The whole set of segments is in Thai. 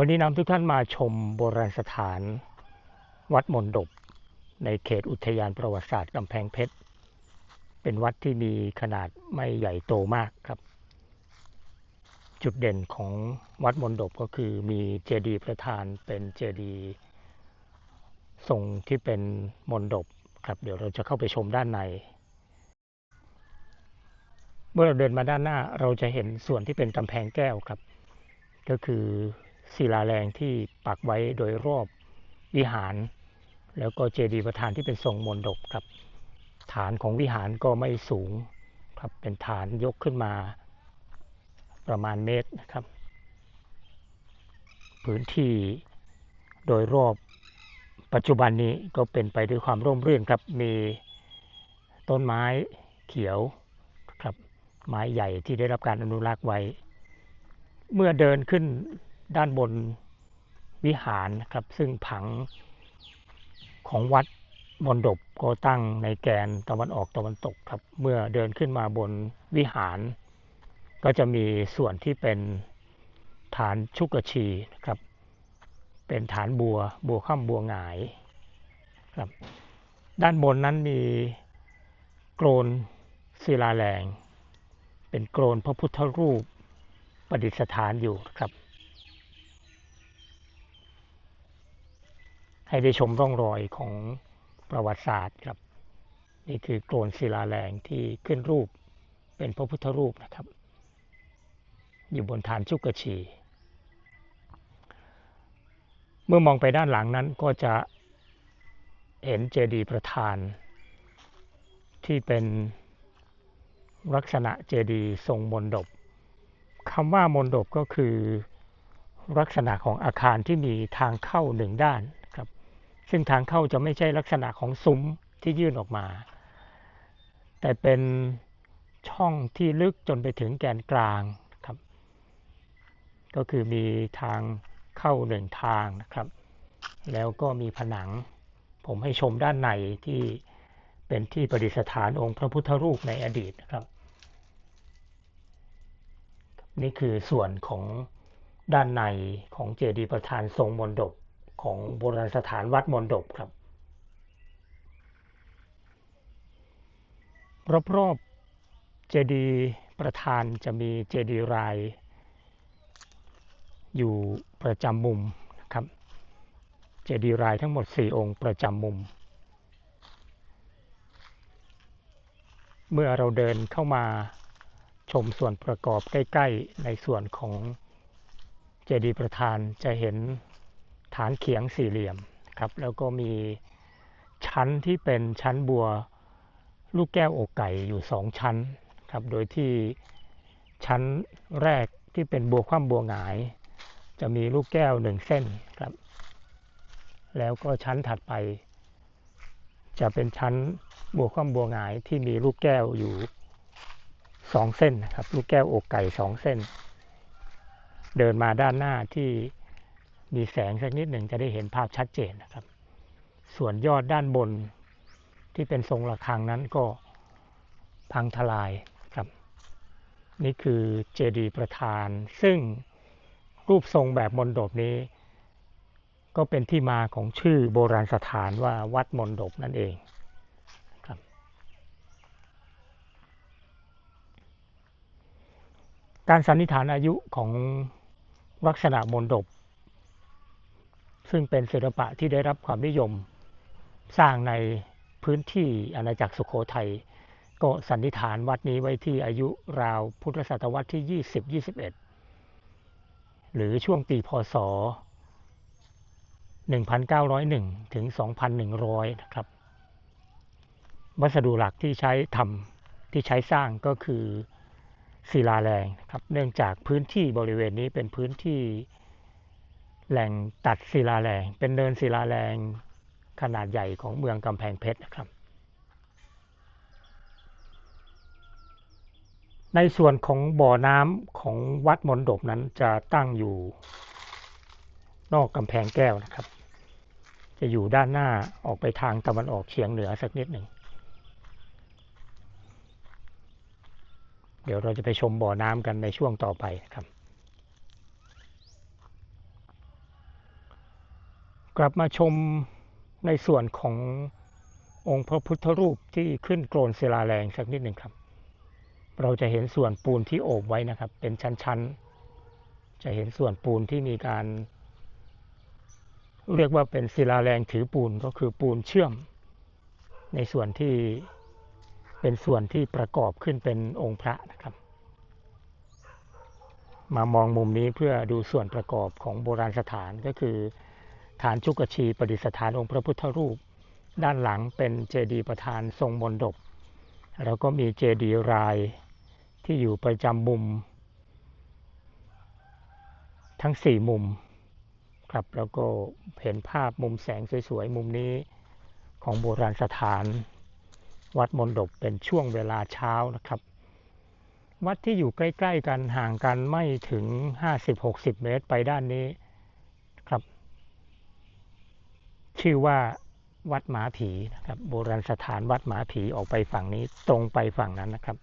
วันนี้นำทุกท่านมาชมโบราณสถาน วัดมนดบ ในเขตอุทยานประวัติศาสตร์กำแพงเพชร เป็นวัดที่มีขนาดไม่ใหญ่โตมากครับ จุดเด่นของวัดมนดบก็คือมีเจดีย์ประธานเป็นเจดีย์ทรงที่เป็นมนดบครับ เดี๋ยวเราจะเข้าไปชมด้านใน เมื่อเราเดินมาด้านหน้าเราจะเห็นส่วนที่เป็นกำแพงแก้วครับ ก็คือ ศิลาแรงที่ปักไว้โดยรอบวิหาร แล้วก็เจดีย์ประธานที่เป็นทรงมนดบครับ ฐานของวิหารก็ไม่สูงครับเป็นฐานยกขึ้นมาประมาณเมตรนะครับ พื้นที่โดยรอบปัจจุบันนี้ก็เป็นไปด้วยความร่มรื่นครับ มีต้นไม้เขียวครับ ไม้ใหญ่ที่ได้รับการอนุรักษ์ไว้ เมื่อเดินขึ้น ด้านบนวิหารนะครับ ซึ่งผังของวัดมนดบก็ตั้งในแกนตะวันออกตะวันตกครับ เมื่อเดินขึ้นมาบนวิหาร ก็จะมีส่วนที่เป็นฐานชุกชีนะครับ เป็นฐานบัวบัวข้ามบัวหงายครับด้านบนนั้นมีโกรนศิลาแรง เป็นโกรนพระพุทธรูปประดิษฐานอยู่ครับ ให้ได้ชมร่องรอยของประวัติศาสตร์ครับ นี่คือโกรนศิลาแรงที่ขึ้นรูปเป็นพระพุทธรูปนะครับ อยู่บนฐานชุกชี เมื่อมองไปด้านหลังนั้นก็จะเห็นเจดีย์ประธาน ที่เป็นลักษณะเจดีย์ทรงมนดบคำว่ามนดบก็คือลักษณะของอาคารที่มีทางเข้าหนึ่งด้าน ซึ่งทางเข้าจะไม่ใช่ลักษณะของซุ้มที่ยื่นออกมา แต่เป็นช่องที่ลึกจนไปถึงแกนกลางครับ ก็คือมีทางเข้าหนึ่งทางนะครับ แล้วก็มีผนัง ผมให้ชมด้านในที่เป็นที่ประดิษฐานองค์พระพุทธรูปในอดีตนะครับ นี่คือส่วนของด้านในของเจดีย์ประธานทรงมนดบ ของโบราณสถานวัดมนดบครับ รอบๆเจดีย์ประธานจะมีเจดีย์ราย อยู่ประจำมุมนะครับ เจดีย์รายทั้งหมด 4 องค์ประจำมุม เมื่อเราเดินเข้ามาชมส่วนประกอบใกล้ ๆ ในส่วนของเจดีย์ประธานจะเห็น ฐานเขียงสี่เหลี่ยมครับ แล้วก็มีชั้นที่เป็นชั้นบัวลูกแก้วอกไก่อยู่สองชั้นครับ โดยที่ชั้นแรกที่เป็นบัวคว่ำบัวหงาย จะมีลูกแก้วหนึ่งเส้นครับ แล้วก็ชั้นถัดไป จะเป็นชั้นบัวคว่ำบัวหงายที่มีลูกแก้วอยู่สองเส้นนะครับ ลูกแก้วอกไก่สองเส้น เดินมาด้านหน้าที่ มีแสงสักนิดหนึ่งจะได้เห็นภาพชัดเจนนะครับ ส่วนยอดด้านบนที่เป็นทรงระฆังนั้นก็พังทลายครับ นี่คือเจดีย์ประธาน ซึ่งรูปทรงแบบมนดบนี้ ก็เป็นที่มาของชื่อโบราณสถานว่าวัดมนดบนั่นเองครับการสันนิษฐานอายุของลักษณะมนดบ ซึ่งเป็นศิลปะที่ได้รับความนิยม สร้างในพื้นที่อาณาจักรสุขโขทัยก็สันนิษฐานวัดนี้ไว้ที่อายุราวพุทธศตวรรษที่ 20-21 หรือช่วงปีพศ 1901 ถึง 2,100 นะครับ วัสดุหลักที่ใช้ทำที่ใช้สร้างก็คือศิลาแรงครับ เนื่องจากพื้นที่บริเวณนี้เป็นพื้นที่ แหล่งตัดศิลาแรง เป็นเนินศิลาแรงขนาดใหญ่ของเมืองกำแพงเพชรนะครับ ในส่วนของบ่อน้ำของวัดมนดบนั้นจะตั้งอยู่นอกกำแพงแก้วนะครับ จะอยู่ด้านหน้าออกไปทางตะวันออกเฉียงเหนือสักนิดหนึ่ง เดี๋ยวเราจะไปชมบ่อน้ำกันในช่วงต่อไปครับ กลับมาชมในส่วนขององค์พระพุทธรูปที่ขึ้นโกรนศิลาแรงสักนิดหนึ่งครับ เราจะเห็นส่วนปูนที่โอบไว้นะครับ เป็นชั้นๆ จะเห็นส่วนปูนที่มีการ เรียกว่าเป็นศิลาแรงถือปูนก็คือปูนเชื่อม ในส่วนที่เป็นส่วนที่ประกอบขึ้นเป็นองค์พระนะครับ มามองมุมนี้เพื่อดูส่วนประกอบของโบราณสถานก็คือ ฐานชุกชีประดิษฐานองค์พระพุทธรูป ด้านหลังเป็นเจดีย์ประธานทรงมนดบแล้วก็มีเจดีย์รายที่อยู่ประจำมุม ทั้งสี่มุมครับแล้วก็เห็นภาพมุมแสงสวยๆ มุมนี้ของโบราณสถาน วัดมนดบเป็นช่วงเวลาเช้านะครับ วัดที่อยู่ใกล้ ๆ กันห่างกันไม่ถึง 50-60 เมตรไปด้านนี้ครับ ชื่อว่าวัดหมาผีนะครับ โบราณสถานวัดหมาผีออกไปฝั่งนี้ตรงไปฝั่งนั้นนะครับ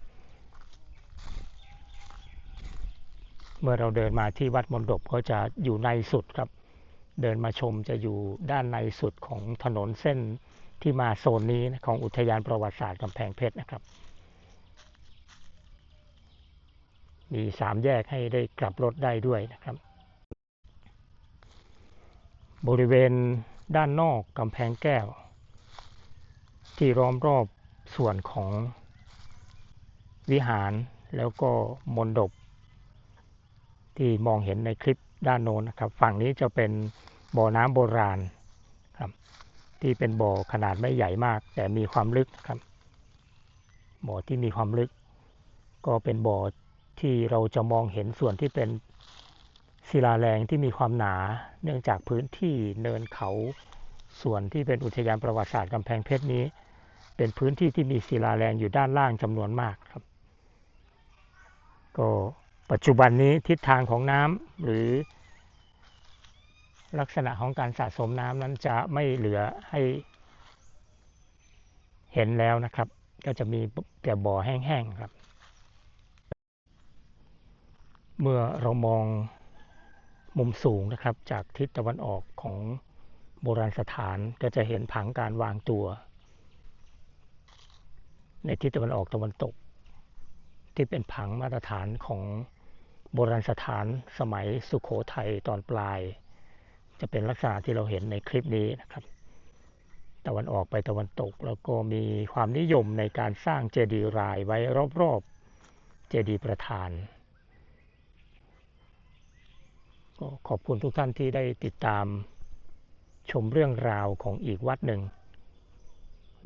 เมื่อเราเดินมาที่วัดมนดบก็จะอยู่ในสุดครับ เดินมาชมจะอยู่ด้านในสุดของถนนเส้นที่มาโซนนี้ของอุทยานประวัติศาสตร์กำแพงเพชรนะครับ มีสามแยกให้ได้กลับรถได้ด้วยนะครับ บริเวณ ด้านนอกกำแพงแก้ว ที่ล้อมรอบส่วนของวิหารแล้วก็มนดบที่มองเห็นในคลิปด้านโน้นนะครับ ฝั่งนี้จะเป็นบ่อน้ำโบราณครับ ที่เป็นบ่อขนาดไม่ใหญ่มาก แต่มีความลึกครับ บ่อที่มีความลึก ก็เป็นบ่อที่เราจะมองเห็นส่วนที่เป็น ศิลาแรงที่มีความหนา เนื่องจากพื้นที่เนินเขาส่วนที่เป็นอุทยานประวัติศาสตร์กำแพงเพชรนี้ เป็นพื้นที่ที่มีศิลาแรงอยู่ด้านล่างจำนวนมากครับ ก็ปัจจุบันนี้ทิศทางของน้ำหรือลักษณะของการสะสมน้ำนั้นจะไม่เหลือให้เห็นแล้วนะครับ ก็จะมีแต่บ่อแห้งๆครับ เมื่อเรามอง มุมสูงนะครับ จากทิศตะวันออกของโบราณสถานก็จะเห็นผังการวางตัว ในทิศตะวันออกตะวันตก ที่เป็นผังมาตรฐานของโบราณสถานสมัยสุขโขทัยตอนปลาย จะเป็นลักษณะที่เราเห็นในคลิปนี้นะครับ ตะวันออกไปตะวันตก แล้วก็มีความนิยมในการสร้างเจดีย์รายไว้รอบๆเจดีย์ประธาน ก็ขอบคุณทุกท่านที่ได้ติดตามชมเรื่องราวของอีกวัดหนึ่ง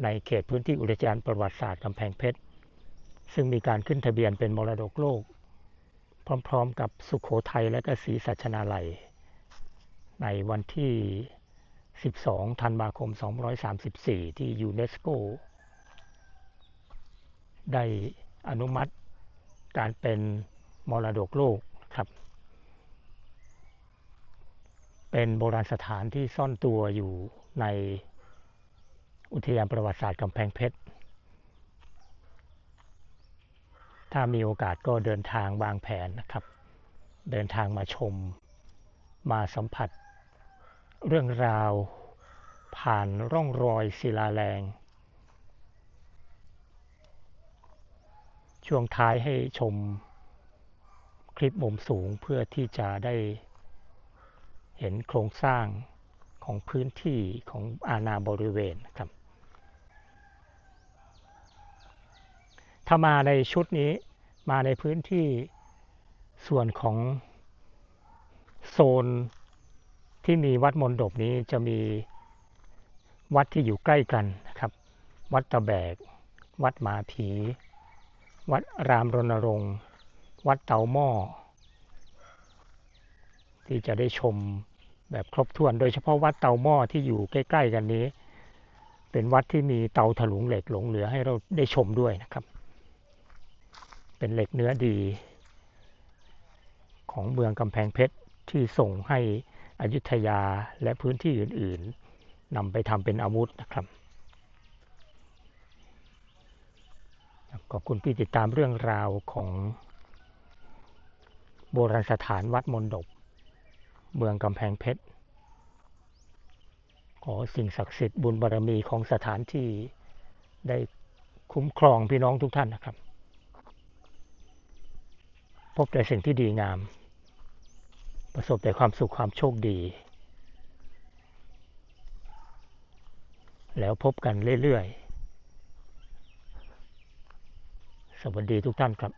ในเขตพื้นที่อุทยานประวัติศาสตร์กำแพงเพชร ซึ่งมีการขึ้นทะเบียนเป็นมรดกโลก พร้อมๆกับสุขโขทัยและก็ศรีสัชนาลัย ในวันที่ 12 ธันวาคม 234 ที่ยูเนสโก ได้อนุมัติการเป็นมรดกโลกครับ เป็นโบราณสถานที่ซ่อนตัวอยู่ในอุทยานประวัติศาสตร์กำแพงเพชร ถ้ามีโอกาสก็เดินทางวางแผนนะครับ เดินทางมาชม มาสัมผัส เรื่องราว ผ่านร่องรอยศิลาแรง ช่วงท้ายให้ชมคลิปมุมสูงเพื่อที่จะได้ เห็นโครงสร้างของพื้นที่ของอาณาบริเวณครับถ้ามาในชุดนี้มาในพื้นที่ส่วนของโซนที่มีวัดมนดบนี้จะมีวัดที่อยู่ใกล้กันนะครับ วัดตะแบก วัดมาผี วัดรามรณรงค์ วัดเตาหม้อ ที่จะได้ชมแบบครบถ้วน โดยเฉพาะวัดเตาหม้อที่อยู่ใกล้ ๆ กันนี้ เป็นวัดที่มีเตาถลุงเหล็กหลงเหลือให้เราได้ชมด้วยนะครับ เป็นเหล็กเนื้อดี ของเมืองกำแพงเพชรที่ส่งให้อยุธยาและพื้นที่อื่น ๆนำไปทำเป็นอาวุธนะครับขอบคุณที่ติดตามเรื่องราวของโบราณสถานวัดมนดบ เมืองกำแพงเพชร ขอสิ่งศักดิ์สิทธิ์บุญบารรมีของสถานที่ได้คุ้มครองพี่น้องทุกท่านนะครับ พบแต่สิ่งที่ดีงาม ประสบแต่ความสุขความโชคดี แล้วพบกันเรื่อยๆ สวัสดีทุกท่านครับ